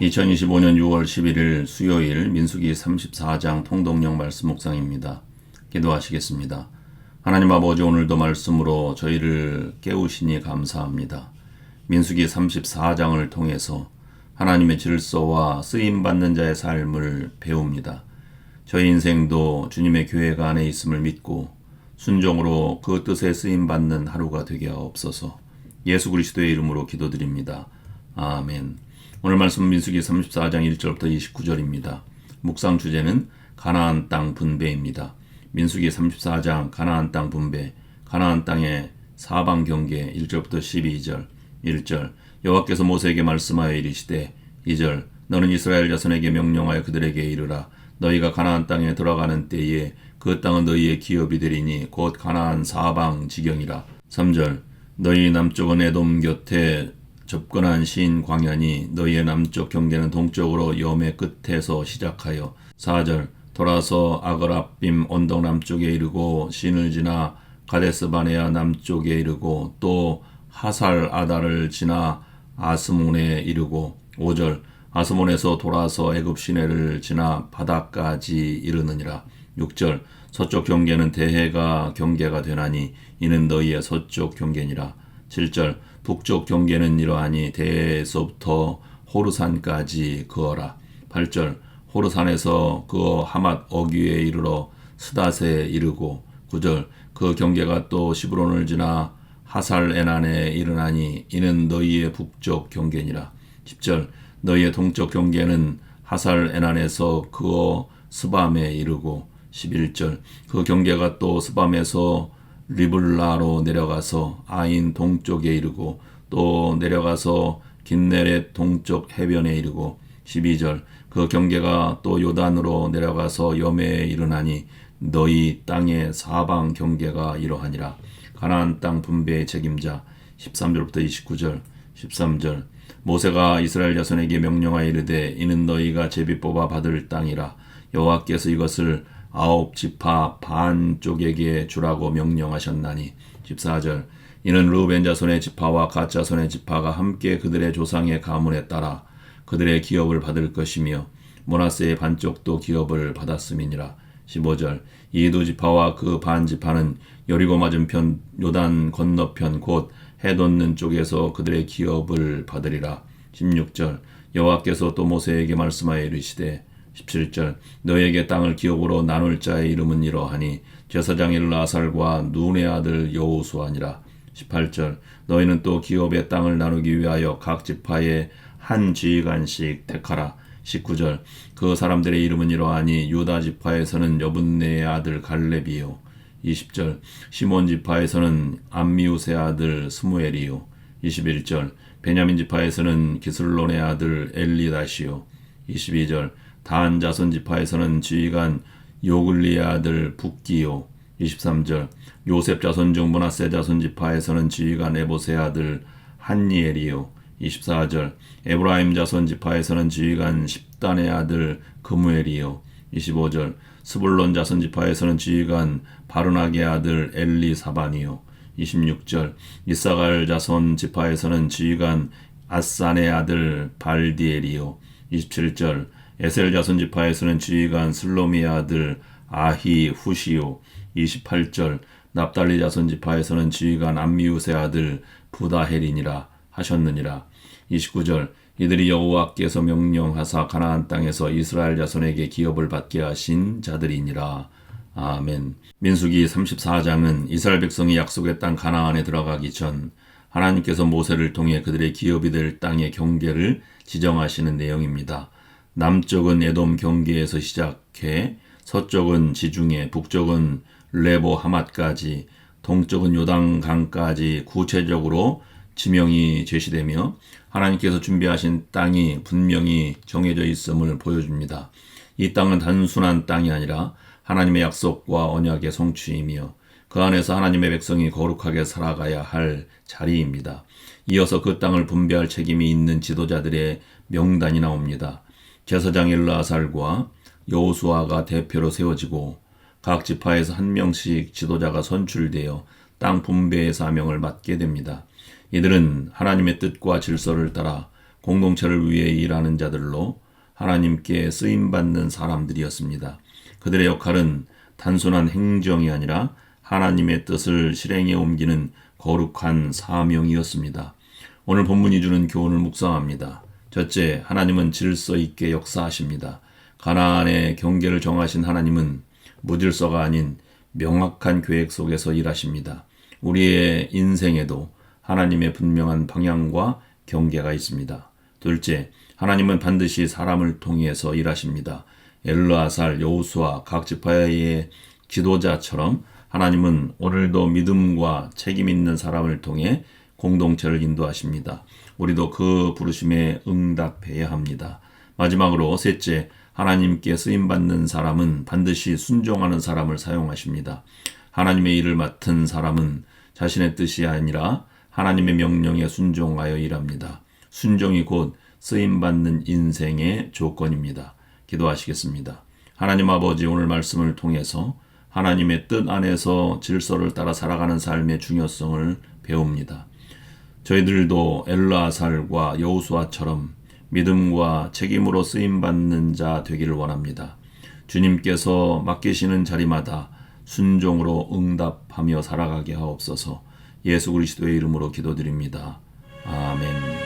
2025년 6월 11일 수요일 민수기 34장 통독령 말씀 묵상입니다. 기도하시겠습니다. 하나님 아버지 오늘도 말씀으로 저희를 깨우시니 감사합니다. 민수기 34장을 통해서 하나님의 질서와 쓰임 받는 자의 삶을 배웁니다. 저희 인생도 주님의 교회가 안에 있음을 믿고 순종으로 그 뜻에 쓰임 받는 하루가 되게 하옵소서. 예수 그리스도의 이름으로 기도드립니다. 아멘. 오늘 말씀 민수기 34장 1절부터 29절입니다. 묵상 주제는 가나안 땅 분배입니다. 민수기 34장 가나안 땅 분배, 가나안 땅의 사방 경계 1절부터 12절, 1절 여호와께서 모세에게 말씀하여 이르시되 2절 너는 이스라엘 자손에게 명령하여 그들에게 이르라 너희가 가나안 땅에 들어가는 때에 그 땅은 너희의 기업이 되리니 곧 가나안 사방 지경이라 3절 너희 남쪽은 에돔 곁에 접근한 신 광야니 너희의 남쪽 경계는 동쪽으로 염의 끝에서 시작하여 4절 돌아서 아그라빔 언덕 남쪽에 이르고 신을 지나 가데스 바네아 남쪽에 이르고 또 하살 아다를 지나 아스몬에 이르고 5절 아스몬에서 돌아서 애굽 시내를 지나 바다까지 이르느니라. 6절 서쪽 경계는 대해가 경계가 되나니 이는 너희의 서쪽 경계니라. 7절 북쪽 경계는 이러하니 대에서부터 호르산까지 그어라. 8절 호르산에서 그어 하맛 어귀에 이르러 스닷에 이르고 9절 그 경계가 또 시브론을 지나 하살 에난에 이르나니 이는 너희의 북쪽 경계니라. 10절 너희의 동쪽 경계는 하살 에난에서 그어 스밤에 이르고 11절 그 경계가 또 스밤에서 리블라로 내려가서 아인 동쪽에 이르고 또 내려가서 긴네렛 동쪽 해변에 이르고 12절 그 경계가 또 요단으로 내려가서 염해에 이르나니 너희 땅의 사방 경계가 이러하니라. 가나안 땅 분배의 책임자. 13절부터 29절 13절. 모세가 이스라엘 자손에게 명령하여 이르되 이는 너희가 제비 뽑아 받을 땅이라. 여호와께서 이것을 아홉 지파 반 쪽에게 주라고 명령하셨나니 14절 이는 루벤 자손의 지파와 갓 자손의 지파가 함께 그들의 조상의 가문에 따라 그들의 기업을 받을 것이며 모나스의 반쪽도 기업을 받았음이니라. 15절 이 두 지파와 그 반 지파는 여리고 맞은편 요단 건너편 곧 해돋는 쪽에서 그들의 기업을 받으리라. 16절 여호와께서 또 모세에게 말씀하여 이르시되 17절 너에게 땅을 기업으로 나눌 자의 이름은 이러하니 제사장 일라살과 눈의 아들 여호수아니라. 18절 너희는 또 기업의 땅을 나누기 위하여 각 지파에 한 지휘관씩 택하라. 19절 그 사람들의 이름은 이러하니 유다 지파에서는 여분네의 아들 갈렙이요. 20절 시몬 지파에서는 암미우스의 아들 스무엘이요. 21절 베냐민 지파에서는 기슬론의 아들 엘리다시요. 22절 단 자손 지파에서는 지휘관 요글리의 아들 북기요. 23절. 요셉 자손 중 문하세 자손 지파에서는 지휘관 에보세 아들 한니엘이요. 24절. 에브라임 자손 지파에서는 지휘관 십단의 아들 그무엘이요. 25절. 스불론 자손 지파에서는 지휘관 바르나게 아들 엘리사반이요. 26절. 이사갈 자손 지파에서는 지휘관 아산의 아들 발디엘이요. 27절 에셀 자손 지파에서는 지휘관 슬로미의 아들 아히 후시요 28절 납달리 자손 지파에서는 지휘관 암미우스의 아들 부다헬이니라 하셨느니라. 29절 이들이 여호와께서 명령하사 가나안 땅에서 이스라엘 자손에게 기업을 받게 하신 자들이니라. 아멘. 민수기 34장은 이스라엘 백성이 약속의 땅 가나안에 들어가기 전 하나님께서 모세를 통해 그들의 기업이 될 땅의 경계를 지정하시는 내용입니다. 남쪽은 에돔 경계에서 시작해 서쪽은 지중해, 북쪽은 레보 하맛까지, 동쪽은 요단강까지 구체적으로 지명이 제시되며 하나님께서 준비하신 땅이 분명히 정해져 있음을 보여줍니다. 이 땅은 단순한 땅이 아니라 하나님의 약속과 언약의 성취이며 그 안에서 하나님의 백성이 거룩하게 살아가야 할 자리입니다. 이어서 그 땅을 분배할 책임이 있는 지도자들의 명단이 나옵니다. 제사장 일라살과 여호수아가 대표로 세워지고 각 지파에서 한 명씩 지도자가 선출되어 땅 분배의 사명을 맡게 됩니다. 이들은 하나님의 뜻과 질서를 따라 공동체를 위해 일하는 자들로 하나님께 쓰임 받는 사람들이었습니다. 그들의 역할은 단순한 행정이 아니라 하나님의 뜻을 실행에 옮기는 거룩한 사명이었습니다. 오늘 본문이 주는 교훈을 묵상합니다. 첫째, 하나님은 질서 있게 역사하십니다. 가나안의 경계를 정하신 하나님은 무질서가 아닌 명확한 계획 속에서 일하십니다. 우리의 인생에도 하나님의 분명한 방향과 경계가 있습니다. 둘째, 하나님은 반드시 사람을 통해서 일하십니다. 엘르아살, 여호수아, 각 지파의 지도자처럼 하나님은 오늘도 믿음과 책임 있는 사람을 통해 공동체를 인도하십니다. 우리도 그 부르심에 응답해야 합니다. 마지막으로 셋째, 하나님께 쓰임 받는 사람은 반드시 순종하는 사람을 사용하십니다. 하나님의 일을 맡은 사람은 자신의 뜻이 아니라 하나님의 명령에 순종하여 일합니다. 순종이 곧 쓰임 받는 인생의 조건입니다. 기도하시겠습니다. 하나님 아버지 오늘 말씀을 통해서 하나님의 뜻 안에서 질서를 따라 살아가는 삶의 중요성을 배웁니다. 저희들도 엘라살과 여우수아처럼 믿음과 책임으로 쓰임 받는 자 되기를 원합니다. 주님께서 맡기시는 자리마다 순종으로 응답하며 살아가게 하옵소서. 예수 그리스도의 이름으로 기도드립니다. 아멘.